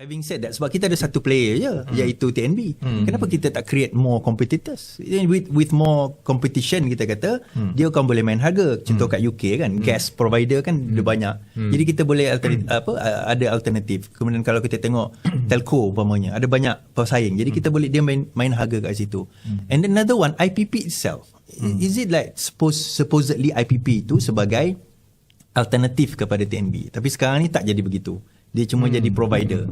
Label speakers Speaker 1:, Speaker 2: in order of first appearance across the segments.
Speaker 1: Having said that, sebab kita ada satu player je, hmm. iaitu TNB. Hmm. Kenapa kita tak create more competitors? With with more competition, kita kata, hmm. dia akan boleh main harga. Contoh hmm. kat UK kan, hmm. gas provider kan hmm. dia banyak. Hmm. Jadi kita boleh alternate, hmm. apa ada alternatif. Kemudian kalau kita tengok telco umpamanya, ada banyak pesaing. Jadi hmm. kita boleh dia main main harga kat situ. Hmm. And another one, IPP itself. Hmm. Is it like suppose, supposedly IPP itu sebagai alternatif kepada TNB? Tapi sekarang ni tak jadi begitu. Dia cuma hmm. jadi provider.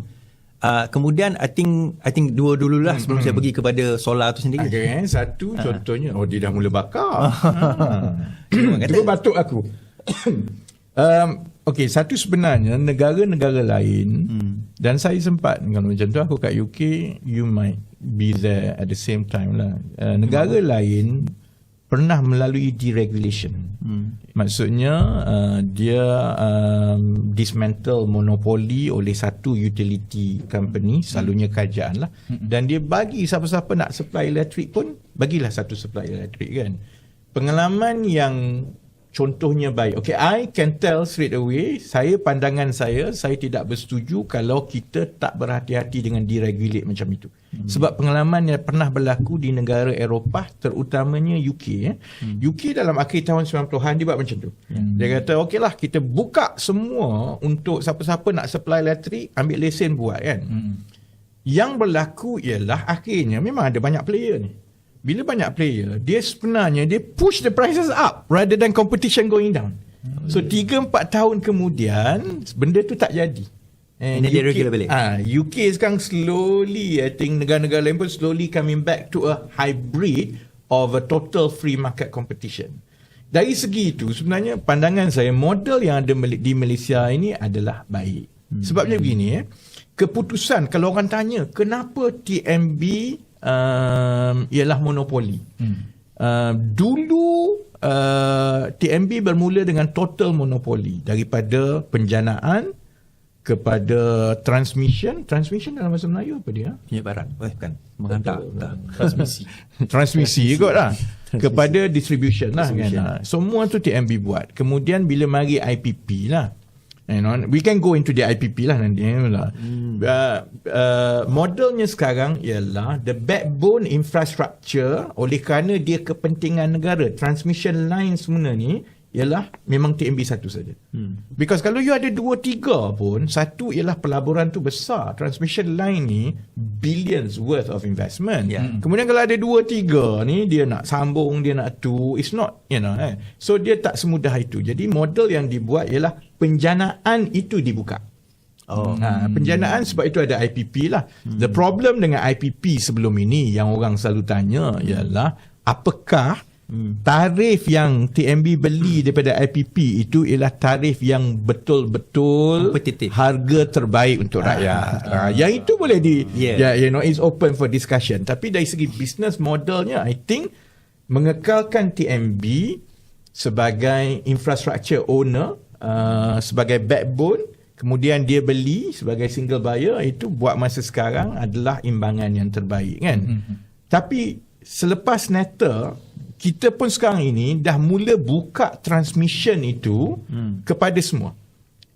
Speaker 1: Hmm. Uh, kemudian I think I think dua dulu lah sebelum hmm. saya pergi kepada solar tu sendiri.
Speaker 2: Okay, eh? satu uh. contohnya oh dia dah mula bakar. ha. Cuba batuk aku. um, okay, satu sebenarnya negara-negara lain hmm. dan saya sempat kalau macam tu aku kat UK you might be there at the same time lah. Uh, negara hmm. lain pernah melalui deregulation. Hmm. Maksudnya uh, dia um, dismantle monopoli oleh satu utility company, selalunya kerajaan lah. Hmm. Dan dia bagi siapa-siapa nak supply elektrik pun, bagilah satu supply elektrik kan. Pengalaman yang contohnya baik. Okay, I can tell straight away, saya pandangan saya, saya tidak bersetuju kalau kita tak berhati-hati dengan deregulate macam itu. Hmm. Sebab pengalaman yang pernah berlaku di negara Eropah, terutamanya UK. Eh. Hmm. UK dalam akhir tahun 90-an dia buat macam tu. Hmm. Dia kata, okay lah, kita buka semua untuk siapa-siapa nak supply elektrik, ambil lesen buat kan. Hmm. Yang berlaku ialah akhirnya memang ada banyak player ni bila banyak player, dia sebenarnya dia push the prices up rather than competition going down. So 3 4 tahun kemudian benda tu tak jadi.
Speaker 1: And UK, dia regular balik.
Speaker 2: Ah, UK sekarang slowly I think negara-negara lain pun slowly coming back to a hybrid of a total free market competition. Dari segi itu sebenarnya pandangan saya model yang ada di Malaysia ini adalah baik. Hmm. Sebabnya begini eh. Keputusan kalau orang tanya kenapa TMB um, ialah monopoli. Hmm. Uh, dulu uh, TMB bermula dengan total monopoli daripada penjanaan kepada transmission. Transmission dalam bahasa Melayu apa dia?
Speaker 1: Penyebaran
Speaker 2: eh, bukan. Menghantar. Transmisi. Transmisi juga lah kepada distribution lah kan. Semua tu TMB buat. Kemudian bila mari IPP lah You know, we can go into the IPP lah nanti. Lah. Hmm. Uh, uh, modelnya sekarang ialah the backbone infrastructure oleh kerana dia kepentingan negara. Transmission line semua ni ialah memang TMB satu saja. Hmm. Because kalau you ada dua tiga pun, satu ialah pelaburan tu besar. Transmission line ni billions worth of investment. Yeah. Hmm. Kemudian kalau ada dua tiga ni dia nak sambung, dia nak tu, it's not, you know, eh. So dia tak semudah itu. Jadi model yang dibuat ialah penjanaan itu dibuka. Oh. Ha, penjanaan sebab itu ada IPP lah. Hmm. The problem dengan IPP sebelum ini yang orang selalu tanya ialah apakah Hmm. Tarif yang TMB beli daripada IPP itu ialah tarif yang betul-betul harga terbaik untuk ah, rakyat. Ah, ah, yang itu boleh di yeah. yeah, you know it's open for discussion. Tapi dari segi business modelnya I think mengekalkan TMB sebagai infrastructure owner uh, sebagai backbone kemudian dia beli sebagai single buyer itu buat masa sekarang adalah imbangan yang terbaik kan. Mm-hmm. Tapi selepas NETA kita pun sekarang ini dah mula buka transmission itu hmm. kepada semua.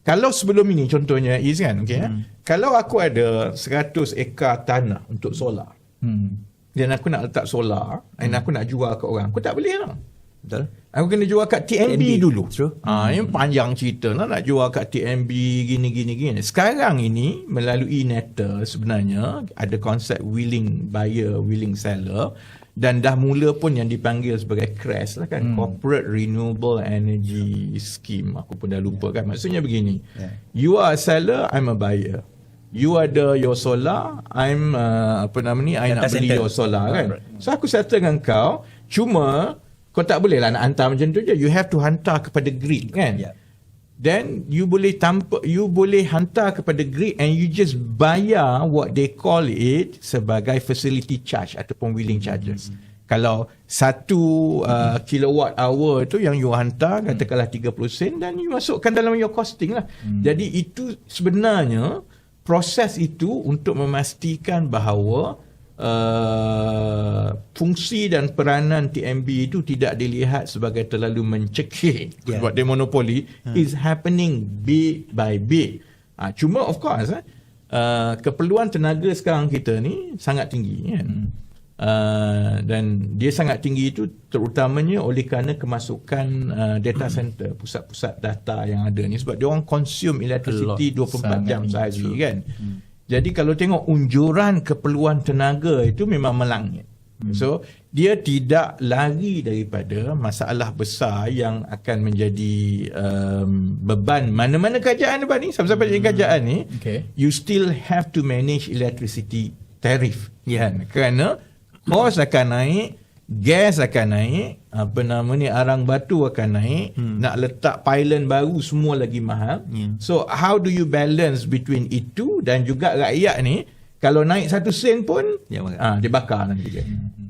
Speaker 2: Kalau sebelum ini contohnya is kan okay, hmm. eh? kalau aku ada 100 ekar tanah untuk solar. Hmm. Dan aku nak letak solar hmm. dan aku nak jual ke orang, aku tak boleh lah. Betul. Aku kena jual kat TNB, TNB. dulu. True. Ha, hmm. panjang cerita lah nak jual kat TNB gini gini gini. Sekarang ini melalui Neta sebenarnya ada konsep willing buyer, willing seller dan dah mula pun yang dipanggil sebagai CRES lah kan hmm. Corporate Renewable Energy Scheme aku pun dah lupa kan maksudnya begini yeah. you are a seller I'm a buyer you ada your solar I'm uh, apa nama ni I nak beli your solar kan so aku settle dengan kau cuma kau tak boleh lah nak hantar macam tu je you have to hantar kepada grid kan yeah then you boleh tanpa you boleh hantar kepada grid and you just bayar what they call it sebagai facility charge ataupun wheeling charges. Mm-hmm. Kalau satu uh, kilowatt hour tu yang you hantar mm-hmm. katakanlah 30 sen dan you masukkan dalam your costing lah. Mm-hmm. Jadi itu sebenarnya proses itu untuk memastikan bahawa uh, fungsi dan peranan TMB itu tidak dilihat sebagai terlalu mencekik yeah. dia monopoli hmm. is happening bit by bit. Uh, cuma of course eh, uh, keperluan tenaga sekarang kita ni sangat tinggi kan. Hmm. Uh, dan dia sangat tinggi itu terutamanya oleh kerana kemasukan uh, data center pusat-pusat data yang ada ni sebab dia orang consume electricity 24 jam sehari kan. Hmm. Jadi kalau tengok unjuran keperluan tenaga itu memang melangit. Hmm. So dia tidak lari daripada masalah besar yang akan menjadi um, beban mana-mana kerajaan depan ni sampai-sampai hmm. kerajaan ni okay. you still have to manage electricity tariff. Ya. Yeah. Kerana kos akan naik, gas akan naik, apa nama ni arang batu akan naik, hmm. nak letak pylon baru semua lagi mahal. Yeah. So how do you balance between itu dan juga rakyat ni kalau naik satu sen pun ya, ah, dia bakar nanti dia. Hmm.